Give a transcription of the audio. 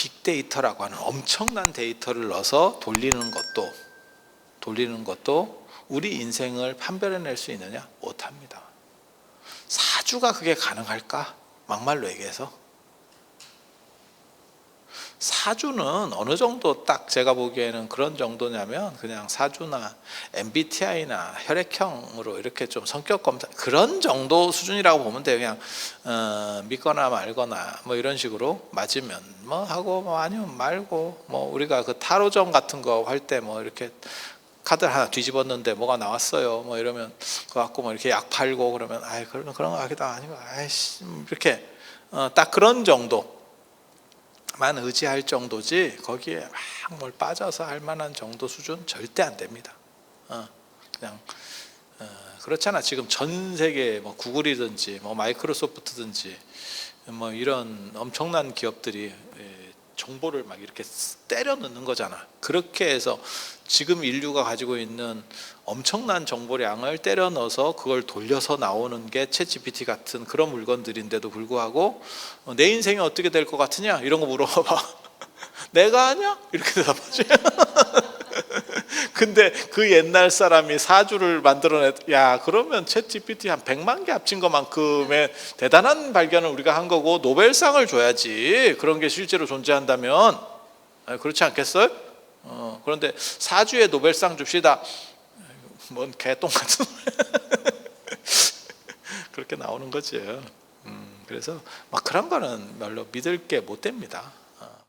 빅데이터라고 하는 엄청난 데이터를 넣어서 돌리는 것도 돌리는 것도 우리 인생을 판별해낼 수 있느냐 못합니다. 사주가 그게 가능할까? 막말로 얘기해서 사주는 어느 정도 딱 제가 보기에는 그런 정도냐면 그냥 사주나 MBTI나 혈액형으로 이렇게 좀 성격 검사 그런 정도 수준이라고 보면 돼요. 그냥 어, 믿거나 말거나 뭐 이런 식으로 맞으면 뭐 하고 뭐 아니면 말고 뭐 우리가 그 타로점 같은 거 할 때 뭐 이렇게 카드 를 하나 뒤집었는데 뭐가 나왔어요. 뭐 이러면 그거 갖고 뭐 이렇게 약 팔고 그러면 아이 그런 그런 거 하기도 아니고 아이씨 뭐 이렇게 어, 딱 그런 정도. 만 의지할 정도지 거기에 막 뭘 빠져서 할 만한 정도 수준 절대 안 됩니다. 어, 그냥 어, 그렇잖아. 지금 전 세계 뭐 구글이든지 뭐 마이크로소프트든지 뭐 이런 엄청난 기업들이 예, 정보를 막 이렇게 때려 넣는 거잖아. 그렇게 해서 지금 인류가 가지고 있는 엄청난 정보량을 때려 넣어서 그걸 돌려서 나오는 게 챗GPT 같은 그런 물건들인데도 불구하고 어, 내 인생이 어떻게 될 것 같으냐 이런 거 물어봐. 내가 아냐? 이렇게 대답하지. 근데 그 옛날 사람이 사주를 만들어냈, 야, 그러면 챗 GPT 한 100만 개 합친 것만큼의 대단한 발견을 우리가 한 거고 노벨상을 줘야지. 그런 게 실제로 존재한다면. 아, 그렇지 않겠어요? 어, 그런데 사주에 노벨상 줍시다. 뭔 개똥 같은 그렇게 나오는 거지. 음, 그래서 막 그런 거는 별로 믿을 게 못 됩니다.